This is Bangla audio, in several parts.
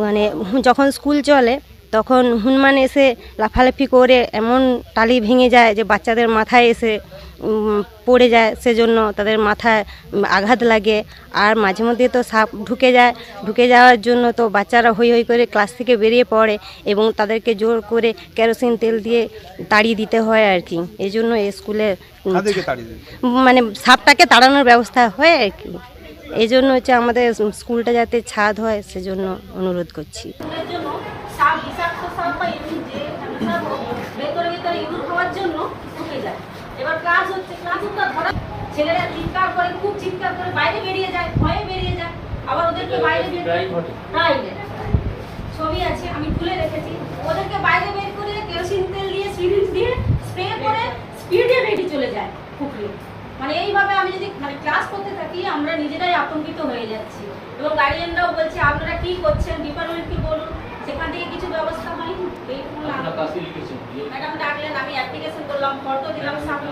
মানে যখন স্কুল চলে তখন হনুমান এসে লাফালাফি করে এমন টালি ভেঙে যায় যে বাচ্চাদের মাথায় এসে পড়ে যায় সেজন্য তাদের মাথায় আঘাত লাগে। আর মাঝে মধ্যে তো সাপ ঢুকে যায় ঢুকে যাওয়ার জন্য তো বাচ্চারা হই হই করে ক্লাস থেকে বেরিয়ে পড়ে এবং তাদেরকে জোর করে কেরোসিন তেল দিয়ে তাড়িয়ে দিতে হয় আর কি। এই জন্য স্কুলে মানে সাপটাকে তাড়ানোর ব্যবস্থা হয় আর কি। এই জন্য হচ্ছে আমাদের স্কুলটা যাতে ছাদ হয় সেজন্য অনুরোধ করছি। এর জন্য সাপ বিষাক্ত সাপ বা এমনি যে সাপ হোক, ভেতরে ভেতরে ইঁদুর খাওয়ার জন্য ঢুকে যায়। এবার ক্লাস হচ্ছে ক্লাস তো ধরা ছেলেরা চিৎকার করে খুব চিৎকার করে বাইরে বেরিয়ে যায় ভয়ে বেরিয়ে যায়। আবার ওদেরকে বাইরে বের প্রায় ছবি আছে আমি তুলে রেখেছি। ওদেরকে বাইরে বের করে কেরোসিন তেল দিয়ে সিরিঞ্জ দিয়ে স্প্রে করে স্পিডে রেডি চলে যায় পুকুরে। মানে এইভাবে আমি যদি মানে ক্লাস করতে থাকি আমরা নিজেরাই আতঙ্কিত হয়ে যাচ্ছি। এবং গার্ডিয়ানরাও বলছে আপনারা কি করছেন? ডিপার্টমেন্টকে বলুন? সেখান থেকে কিছু ব্যবস্থা হয়নি? ম্যাডাম ডাকলেন আমি অ্যাপ্লিকেশন করলাম ফটো দিলাম সামনে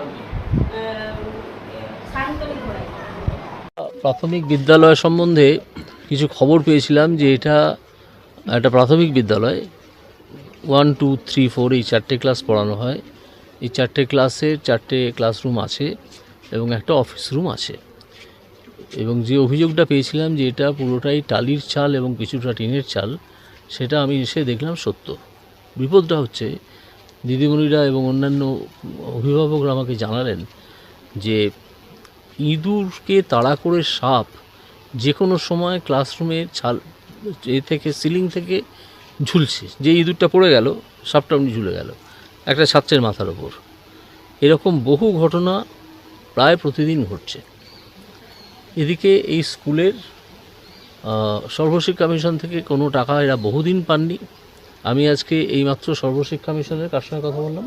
সাইন করে ঘোরাই প্রাথমিক বিদ্যালয় সম্বন্ধে কিছু খবর পেয়েছিলাম যে এটা একটা প্রাথমিক বিদ্যালয়। ওয়ান টু থ্রি ফোর এই চারটে ক্লাস পড়ানো হয়। এই চারটে ক্লাসের চারটে ক্লাসরুম আছে। এবং একটা অফিস রুম আছে। এবং যে অভিযোগটা পেয়েছিলাম যে এটা পুরোটাই টালির চাল এবং কিছুটা টিনের চাল, সেটা আমি এসে দেখলাম সত্য। বিপদটা হচ্ছে দিদিমণিরা এবং অন্যান্য অভিভাবকরা আমাকে জানালেন যে ইঁদুরকে তাড়া করে সাপ যে কোনো সময় ক্লাসরুমের ছাল, এ থেকে সিলিং থেকে ঝুলছে। যে ইঁদুরটা পড়ে গেল, সাপটা ঝুলে গেল, একটা ছাত্রের মাথার ওপর। এরকম বহু ঘটনা প্রায় প্রতিদিন ঘটছে। এদিকে এই স্কুলের সর্বশিক্ষা মিশন থেকে কোনো টাকা এরা বহুদিন পাননি। আমি আজকে এইমাত্র সর্বশিক্ষা মিশনের কার সঙ্গে কথা বললাম?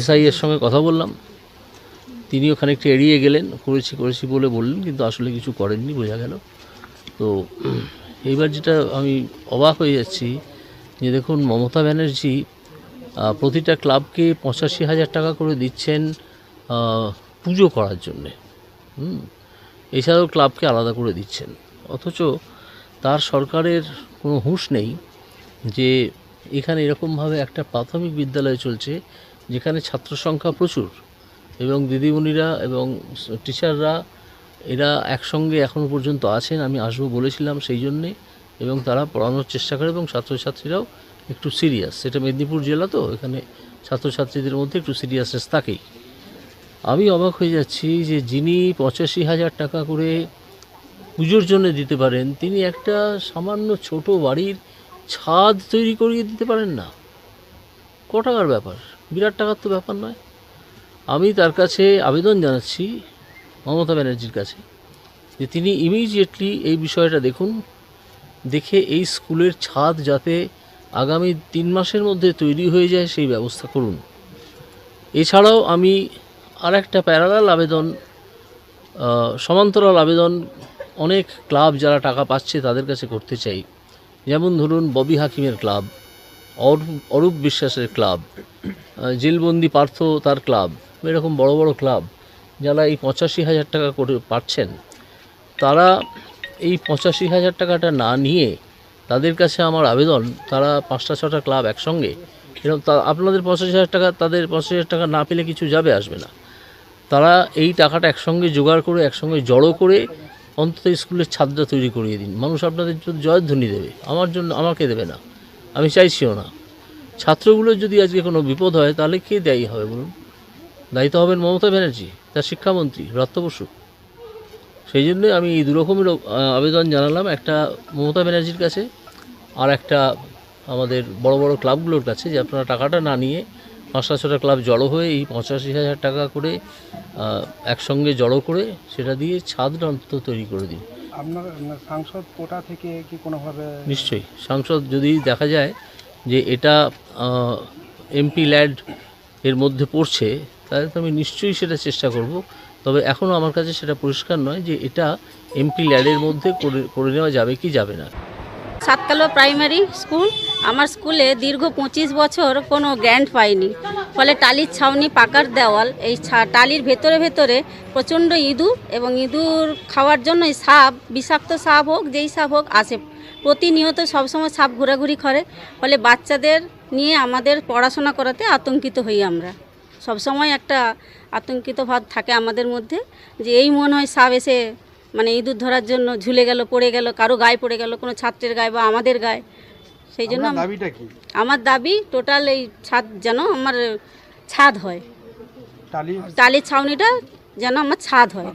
এসআই। এর সঙ্গে কথা বললাম। তিনিও খানিকটা এড়িয়ে গেলেন করেছি করেছি বলে বললেন কিন্তু আসলে কিছু করেননি বোঝা গেল। তো এইবার যেটা আমি অবাক হয়ে যাচ্ছি যে দেখুন মমতা ব্যানার্জি প্রতিটা ক্লাবকে পঁচাশি হাজার টাকা করে দিচ্ছেন পুজো করার জন্যে। হুম? এছাড়াও ক্লাবকে আলাদা করে দিচ্ছেন। অথচ তার সরকারের কোনো হুঁশ নেই যে এখানে এরকমভাবে একটা প্রাথমিক বিদ্যালয় চলছে যেখানে ছাত্র সংখ্যা প্রচুর এবং দিদিমণিরা এবং টিচাররা এরা একসঙ্গে এখনও পর্যন্ত আছেন, আমি আসব বলেছিলাম সেই জন্যে এবং তারা পড়ানোর চেষ্টা করে এবং ছাত্রছাত্রীরাও একটু সিরিয়াস সেটা মেদিনীপুর জেলা তো, এখানে ছাত্রছাত্রীদের মধ্যে একটু সিরিয়াসনেস থাকেই। আমি অবাক হয়ে যাচ্ছি যে যিনি পঁচাশি হাজার টাকা করে পুজোর জন্য দিতে পারেন, তিনি একটা সামান্য ছোট বাড়ির ছাদ তৈরি করিয়ে দিতে পারেন না। ক টাকার ব্যাপার? বিরাট টাকার তো ব্যাপার নয়। আমি তার কাছে আবেদন জানাচ্ছি, মমতা ব্যানার্জির কাছে, যে তিনি ইমিডিয়েটলি এই বিষয়টা দেখুন, দেখে এই স্কুলের ছাদ যাতে আগামী তিন মাসের মধ্যে তৈরি হয়ে যায় সেই ব্যবস্থা করুন। এছাড়াও আমি আর একটা প্যারালাল আবেদন সমান্তরাল আবেদন অনেক ক্লাব যারা টাকা পাচ্ছে তাদের কাছে করতে চাই। যেমন ধরুন ববি হাকিমের ক্লাব অরূপ বিশ্বাসের ক্লাব জেলবন্দি পার্থ তার ক্লাব এরকম বড় বড় ক্লাব যারা এই পঁচাশি হাজার টাকা করে পাচ্ছেন, তারা এই পঁচাশি হাজার টাকাটা না নিয়ে তাদের কাছে আমার আবেদন, তারা পাঁচটা, ছটা ক্লাব একসঙ্গে, এরকম আপনাদের পঁচাশি হাজার টাকা, তাদের পঁচাশি হাজার টাকা না পেলে কিছু যাবে, আসবে না। তারা এই টাকাটা একসঙ্গে জোগাড় করে, একসঙ্গে জড়ো করে অন্তত স্কুলের ছাদটা তৈরি করিয়ে দিন। মানুষ আপনাদের জন্য জয়ধ্বনি দেবে। আমার জন্য, আমাকে দেবে না। আমি চাইছিও না। ছাত্রগুলোর যদি আজকে কোনো বিপদ হয়, তাহলে কে দায়ী হবে বলুন? দায়ী তো হবেন মমতা ব্যানার্জি, তার শিক্ষামন্ত্রী রত্ন বসু। সেই জন্যই আমি এই দুরকমের আবেদন জানালাম একটা মমতা ব্যানার্জির কাছে আর একটা আমাদের বড় বড় ক্লাবগুলোর কাছে যে আপনারা টাকাটা না নিয়ে পাঁচটা ছটা ক্লাব জড়ো হয়ে এই পঁচাশি হাজার টাকা করে একসঙ্গে জড়ো করে সেটা দিয়ে ছাদ অন্তত তৈরি করে দিন। আপনার সাংসদ কোটা থেকে কি কোনোভাবে নিশ্চয়ই। সাংসদ যদি দেখা যায় যে এটা এমপি ল্যাড এর মধ্যে পড়ছে তাহলে তো আমি নিশ্চয়ই সেটা চেষ্টা করব। তবে এখনও আমার কাছে সেটা পরিষ্কার নয় যে এটা এমপি ল্যাডের মধ্যে করে করে নেওয়া যাবে কি যাবে না। সাতকালো প্রাইমারি স্কুল আমার স্কুলে দীর্ঘ পঁচিশ বছর কোনো গ্র্যান্ড পাইনি। ফলে টালির ছাউনি, পাকার দেওয়াল, এই টালির ভেতরে ভেতরে প্রচণ্ড ইঁদুর এবং ইঁদুর খাওয়ার জন্য সাপ, বিষাক্ত সাপ হোক, যেই সাপ হোক, আসে। প্রতিনিয়ত সবসময় সাপ ঘোরাঘুরি করে, ফলে বাচ্চাদের নিয়ে আমাদের পড়াশোনা করাতে আতঙ্কিত হই আমরা। সবসময় একটা আতঙ্কিত ভাব থাকে আমাদের মধ্যে, যে এই মনে হয় সাপ এসে মানে ইঁদুর ধরার জন্য ঝুলে গেল, পড়ে গেল, কারও গায়ে পড়ে গেল, কোনো ছাত্রের গায়ে বা আমাদের গায়ে। সেই জন্য দাবিটা কি? আমার দাবি টোটাল এই ছাদ যেন আমার ছাদ হয়। টালি টালির ছাউনিটা যেন আমার ছাদ হয়।